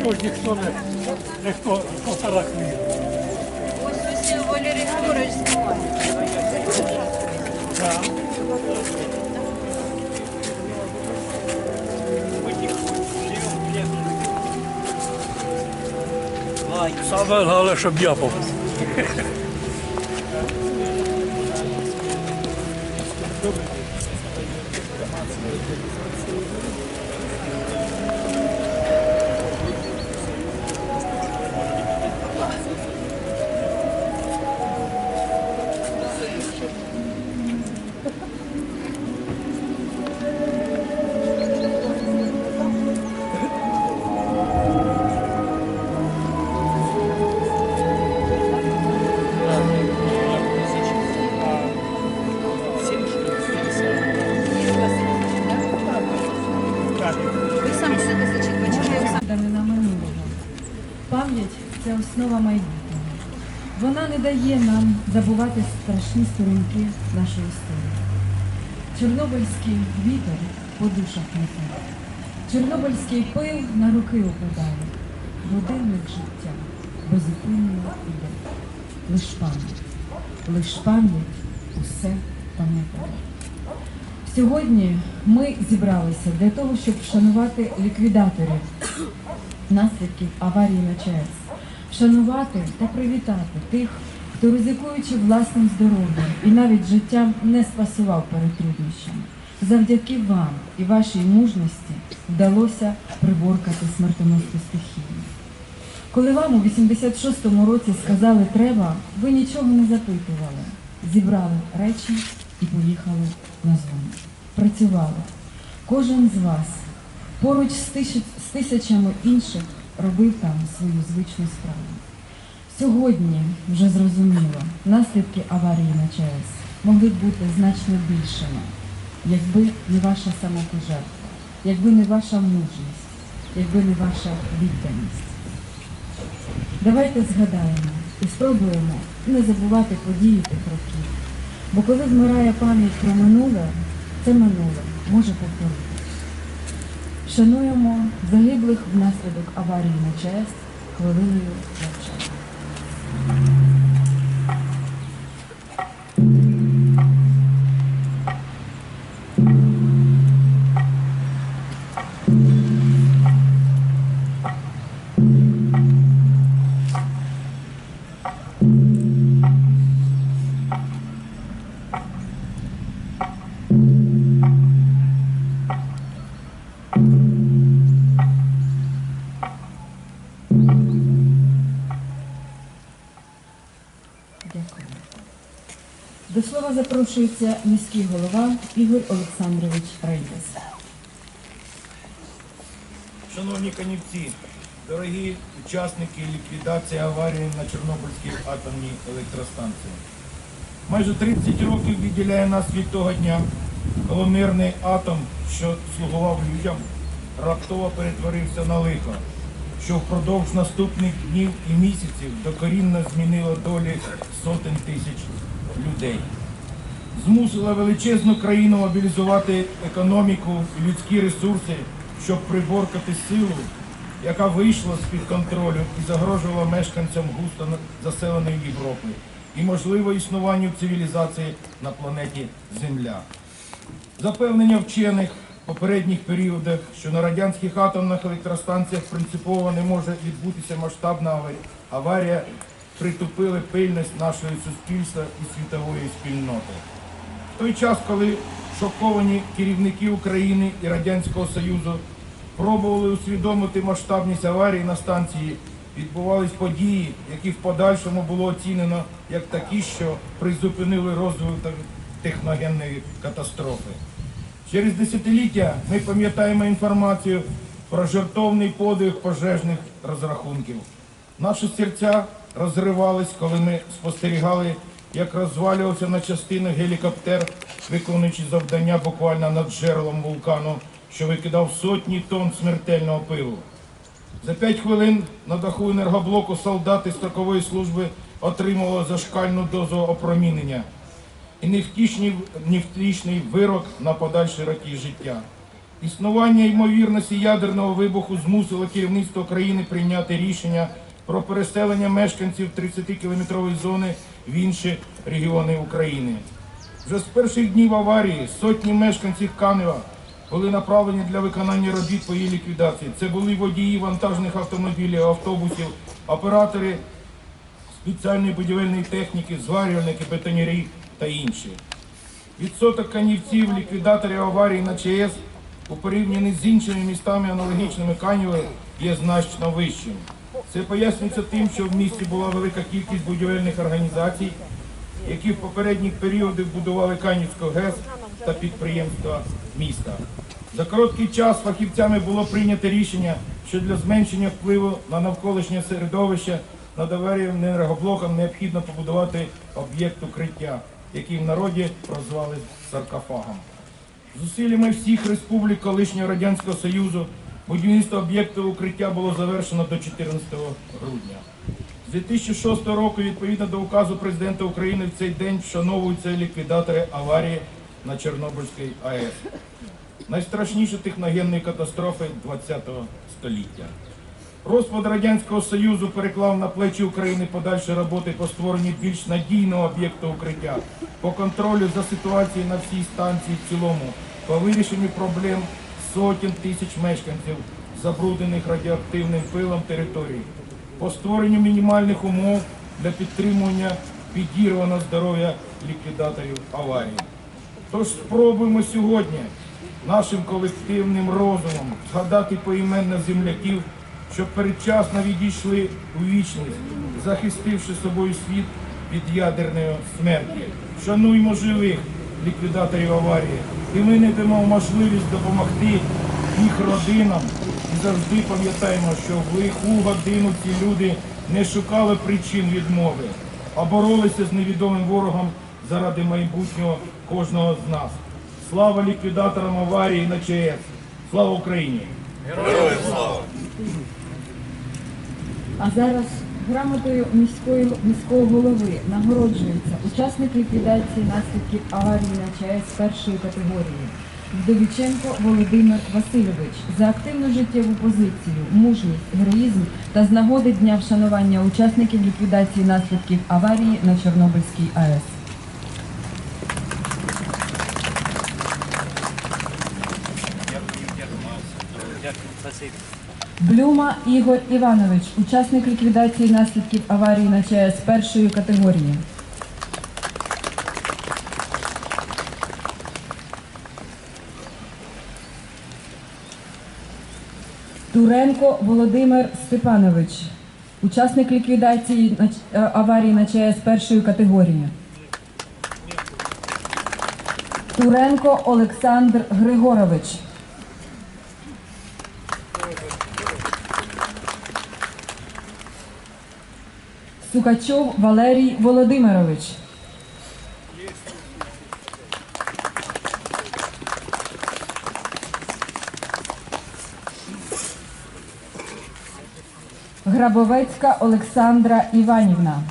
нічого ж ніхто не, ніхто фотографує. Ось ось Валерій Федорович знімає. Так. Саме головне, щоб я був. Ви Пам'ять це основа майбутнього. Вона не дає нам забувати страшні сторінки нашої історії. Чорнобильський вітер по душах мете. Чорнобильський пил на руки опадає. Годинник життя безупинно іде. Лиш пам'ять, лиш пам'ять усе пам'ятає. Сьогодні ми зібралися для того, щоб вшанувати ліквідаторів наслідків аварії на ЧАЕС, вшанувати та привітати тих, хто ризикуючи власним здоров'ям і навіть життям не спасував перед труднощами. Завдяки вам і вашій мужності вдалося приборкати смертоносну стихію. Коли вам у 86-му році сказали треба, ви нічого не запитували. Зібрали речі і поїхали на зону. Працювали. Кожен з вас поруч з, тисячами інших робив там свою звичну справу. Сьогодні вже зрозуміло, наслідки аварії на ЧАЕС могли б бути значно більшими, якби не ваша самопожертва, якби не ваша мужність, якби не ваша відданість. Давайте згадаємо і спробуємо не забувати події тих років. Бо коли змирає пам'ять про минуле, це минуле може повторитися. Шануємо загиблих внаслідок аварії на ЧАЕС хвилиною До слова запрошується міський голова Ігор Олександрович Рейдес. Шановні канівці, дорогі учасники ліквідації аварії на Чорнобильській атомній електростанції. Майже 30 років відділяє нас від того дня, коли мирний атом, що слугував людям, раптово перетворився на лихо, що впродовж наступних днів і місяців докорінно змінило долі сотень тисяч людей. Змусила величезну країну мобілізувати економіку і людські ресурси, щоб приборкати силу, яка вийшла з-під контролю і загрожувала мешканцям густо заселеної Європи і можливо існуванню цивілізації на планеті Земля. Запевнення вчених попередніх періодах, що на радянських атомних електростанціях принципово не може відбутися масштабна аварія, притупили пильність нашого суспільства і світової спільноти. В той час, коли шоковані керівники України і Радянського Союзу пробували усвідомити масштабність аварії на станції, відбувались події, які в подальшому було оцінено як такі, що призупинили розвиток техногенної катастрофи. Через десятиліття ми пам'ятаємо інформацію про жертовний подвиг пожежних розрахунків. Наші серця розривались, коли ми спостерігали, як розвалювався на частини гелікоптер, виконуючи завдання буквально над джерелом вулкану, що викидав сотні тонн смертельного пилу. За п'ять хвилин на даху енергоблоку солдати строкової служби отримували зашкальну дозу опромінення і невтішний, вирок на подальші роки життя. Існування ймовірності ядерного вибуху змусило керівництво країни прийняти рішення про переселення мешканців 30-кілометрової зони в інші регіони України. Вже з перших днів аварії сотні мешканців Канева були направлені для виконання робіт по її ліквідації. Це були водії вантажних автомобілів, автобусів, оператори спеціальної будівельної техніки, зварювальники, бетонярі та інші. Відсоток канівців, ліквідаторів аварії на ЧАЕС у порівнянні з іншими містами аналогічними Канєвою є значно вищим. Це пояснюється тим, що в місті була велика кількість будівельних організацій, які в попередні періоди будували Канівську ГЕС та підприємства міста. За короткий час фахівцями було прийнято рішення, що для зменшення впливу на навколишнє середовище над аварієм енергоблоком необхідно побудувати об'єкт укриття, який в народі прозвали саркофагом. Зусиллями всіх республік колишнього Радянського Союзу будівництво об'єкту укриття було завершено до 14 грудня. З 2006 року, відповідно до указу президента України, в цей день вшановуються ліквідатори аварії на Чорнобильській АЕС. Найстрашніші техногенної катастрофи ХХ століття. Розпад Радянського Союзу переклав на плечі України подальші роботи по створенні більш надійного об'єкту укриття, по контролю за ситуацією на всій станції в цілому, по вирішенню проблем сотень тисяч мешканців, забруднених радіоактивним пилом територій, по створенню мінімальних умов для підтримування підірваного здоров'я ліквідаторів аварії. Тож спробуємо сьогодні нашим колективним розумом згадати поіменно земляків, що передчасно відійшли у вічність, захистивши собою світ від ядерної смерті. Шануймо живих ліквідаторів аварії, і ми не дамо можливість допомогти їх родинам. І завжди пам'ятаємо, що в лиху годину ці люди не шукали причин відмови, а боролися з невідомим ворогом заради майбутнього кожного з нас. Слава ліквідаторам аварії на ЧАЕС! Слава Україні! Героям слава! А зараз грамотою міської міського голови нагороджується учасник ліквідації наслідків аварії на ЧАЕС першої категорії. Вдовіченко Володимир Васильович за активну життєву позицію, мужність, героїзм та з нагоди дня вшанування учасників ліквідації наслідків аварії на Чорнобильській АЕС. Блюма Ігор Іванович, учасник ліквідації наслідків аварії на ЧАЕС першої категорії. Туренко Володимир Степанович, учасник ліквідації е, аварії на ЧАЕС першої категорії. Туренко Олександр Григорович. Сукачов Валерій Володимирович. Грабовецька Олександра Іванівна.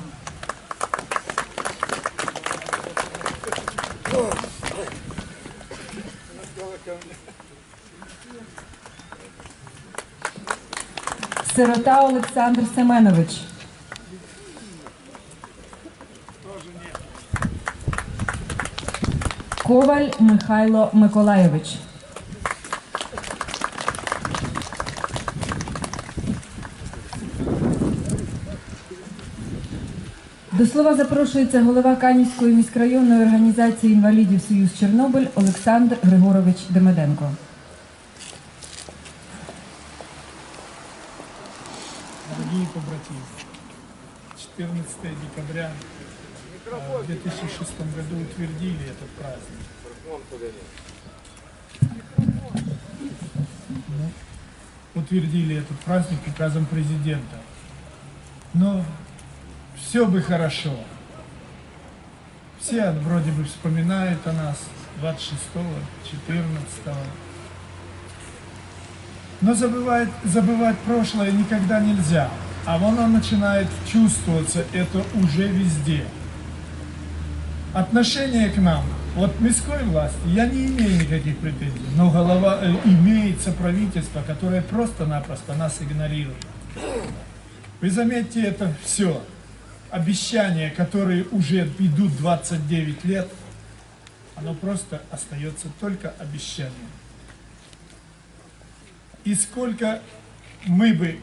Сирота Олександр Семенович. Коваль Михайло Миколайович. До слова запрошується голова Канівської міськрайонної організації інвалідів Союз Чорнобиль Олександр Григорович Демеденко. Дорогие побратимы, 14 декабря в 2006 году утвердили этот праздник. Ну, Утвердили этот праздник указом президента. Но все бы хорошо. Все вроде бы вспоминают о нас 26-го, 14 но забывать, забывать прошлое никогда нельзя. А оно начинает чувствоваться, это уже везде. Отношение к нам, вот мирской власти, я не имею никаких претензий, но голова, э, имеется правительство, которое просто-напросто нас игнорирует. Вы заметьте это все. Обещания, которые уже идут 29 лет, оно просто остается только обещанием. И сколько мы бы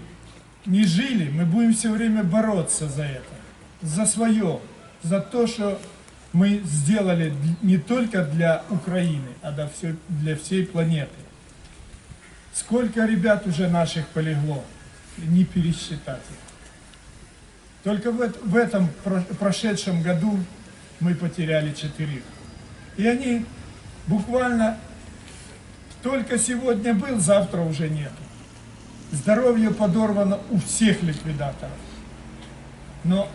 не жили, мы будем все время бороться за это, за свое, за то, что мы сделали не только для Украины, а для всей, планеты. Сколько ребят уже наших полегло, не пересчитать их. Только в, в этом про- прошедшем году мы потеряли четырех. И они буквально только сегодня был, завтра уже нет. Здоровье подорвано у всех ликвидаторов. Но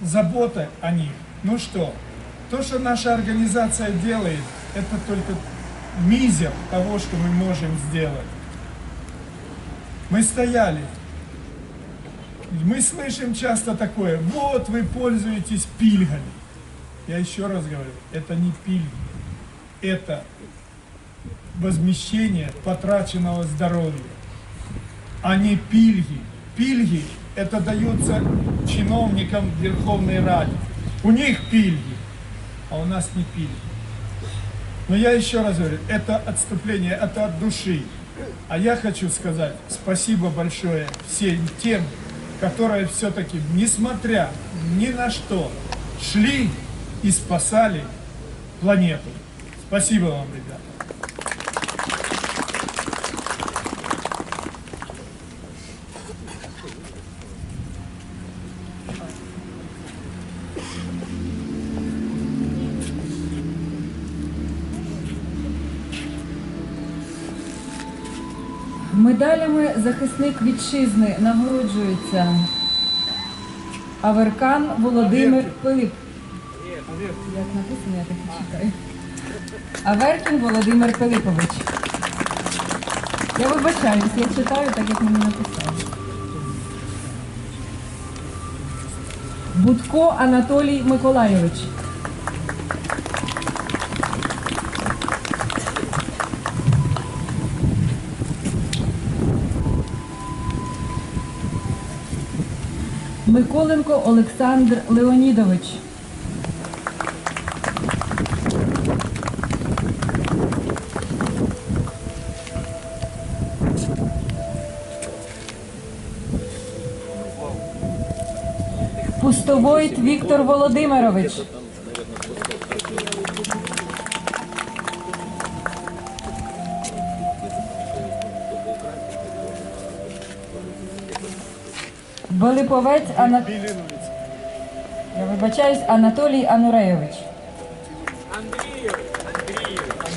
забота о них, ну что, то, что наша организация делает, это только мизер того, что мы можем сделать. Мы стояли, мы слышим часто такое, вот вы пользуетесь пильгами. Я еще раз говорю, это не пильги, это возмещение потраченного здоровья, а не пильги. Пильги это даются чиновникам Верховной Ради. У них пильги, а у нас не пильги. Но я еще раз говорю, это отступление, это от души. А я хочу сказать спасибо большое всем тем, которые все-таки, несмотря ни на что, шли и спасали планету. Спасибо вам, ребята. Медалями захисник вітчизни нагороджується Аверкан Володимир Пилип. Як написано, я так і читаю. Аверкін Володимир Пилипович. Я вибачаюсь, я читаю так, як мені написали. Будко Анатолій Миколайович. Миколенко Олександр Леонідович. Пустовойт Віктор Володимирович. Белиповець Ана... Я вибачаюсь, Анатолій Анурейович.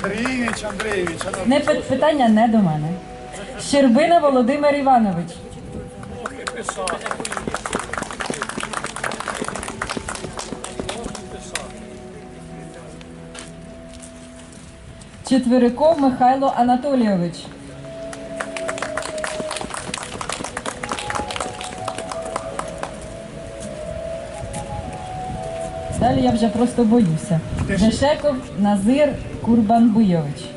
Андреевич, Андреевич, Не пи- питання не до мене. Щербина Володимир Іванович. Четвериков Михайло Анатолійович. Далі я вже просто боюся. Дешеков Назир Курбанбуйович.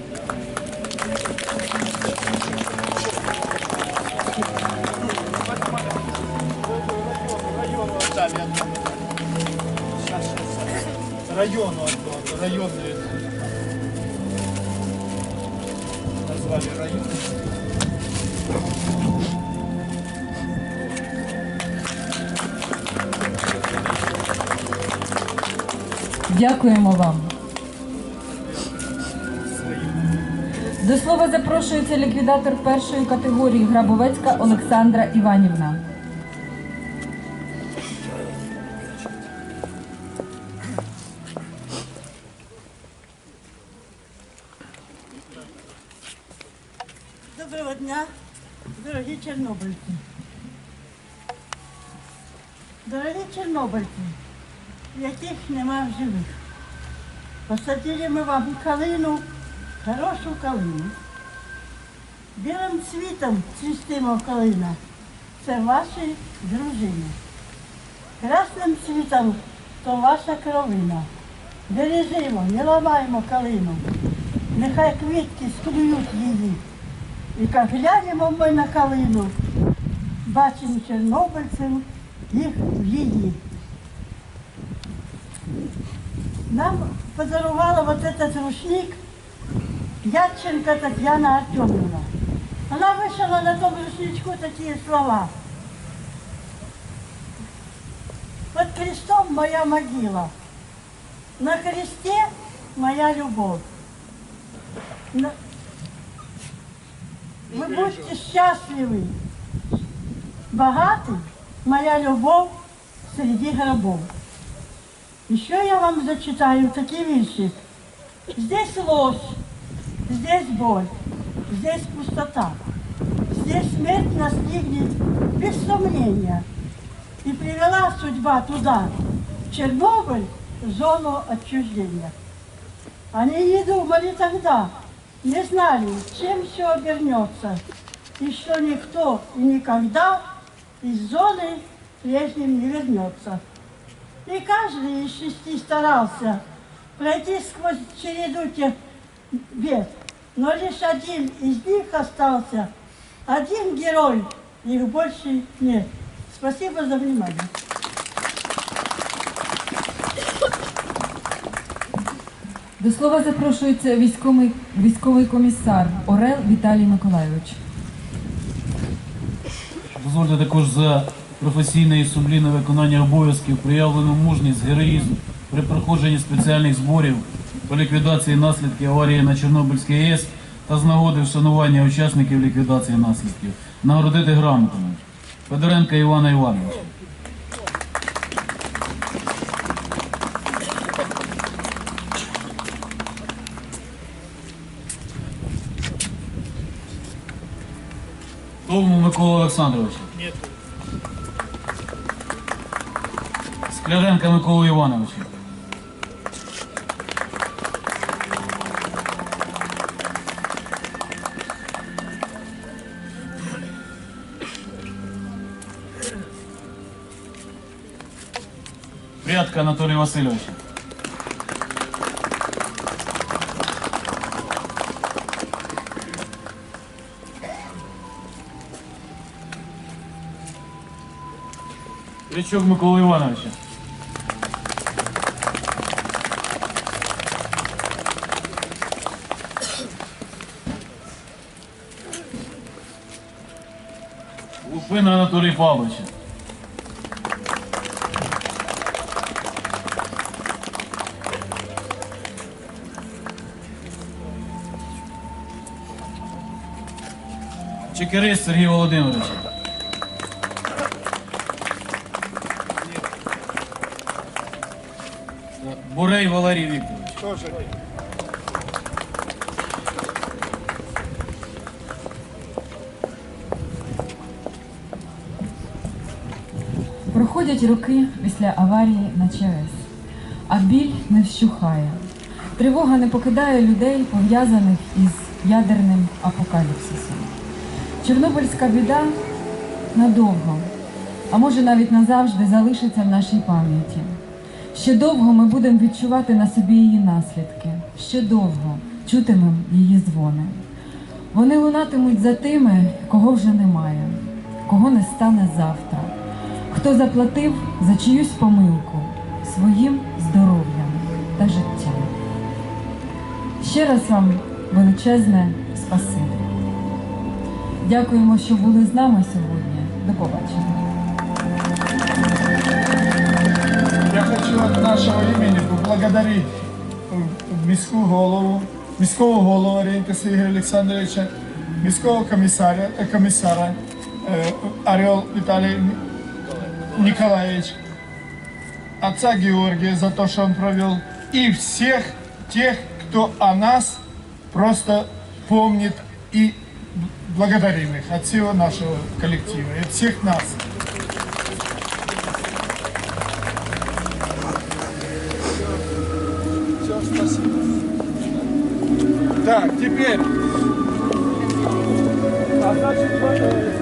району районные назвали район. Дякуємо вам. До слова запрошується ліквідатор першої категорії Грабовецька Олександра Іванівна. Доброго дня, дорогі чорнобильці. Дорогі чорнобильці, яких нема в живих. Посадили ми вам калину, хорошу калину. Білим цвітом цвістимо калина. Це ваші дружини. Красним цвітом то ваша кровина. бережімо, не ламаємо калину. Нехай квітки склюють її. І як глянемо ми на калину, бачимо чорнобильців, їх в її. Нам подарувала вот этот рушник Ядченко Татьяна Артемовна. Она вышла на том рушничку такие слова. Под крестом моя могила, на кресте моя любовь. Вы будете счастливы, богаты, моя любовь среди гробов. Еще я вам зачитаю такие вещи. Здесь ложь, здесь боль, здесь пустота. Здесь смерть настигнет без сомнения. И привела судьба туда, в Чернобыль, зону отчуждения. Они не думали тогда, не знали, чем все обернется, и что никто и никогда из зоны прежним не вернется. И каждый из шести старался пройти сквозь череду тех бед, но лишь один из них остался, один герой, их больше нет. Спасибо за внимание. До слова запрошується військовий, військовий комісар Орел Віталій Миколайович. Дозвольте також за професійне і сумлінне виконання обов'язків, проявлену мужність, героїзм при проходженні спеціальних зборів по ліквідації наслідків аварії на Чорнобильській АЕС та з нагоди вшанування учасників ліквідації наслідків. Нагородити грамотами Федоренка Івана Івановича. Тому Микола Олександровича. Скляренка Микола Івановича. Прядка Анатолія Васильовича. Річок Микола Івановича. Лупина Анатолія Павловича. Чекерис Сергій Володимирович. Бурей Валерій Вікторович. Проходять роки після аварії на ЧАЕС, а біль не вщухає. Тривога не покидає людей, пов'язаних із ядерним апокаліпсисом. Чорнобильська біда надовго, а може навіть назавжди залишиться в нашій пам'яті. Ще довго ми будемо відчувати на собі її наслідки, ще довго чутимемо її дзвони. Вони лунатимуть за тими, кого вже немає, кого не стане завтра, хто заплатив за чиюсь помилку своїм здоров'ям та життям. Ще раз вам величезне спасибі. Дякуємо, що були з нами сьогодні. До побачення. Я хочу от нашего имени поблагодарить э, міську голову, міського голову Оренка Сергія Олександровича, міського комісаря, э, комісара э, Орел Виталий Николаевич, отца Георгия за то, что он провел, и всех тех, кто о нас просто помнит и благодарим их от всего нашего коллектива, от всех нас. Так, теперь. А значит, э,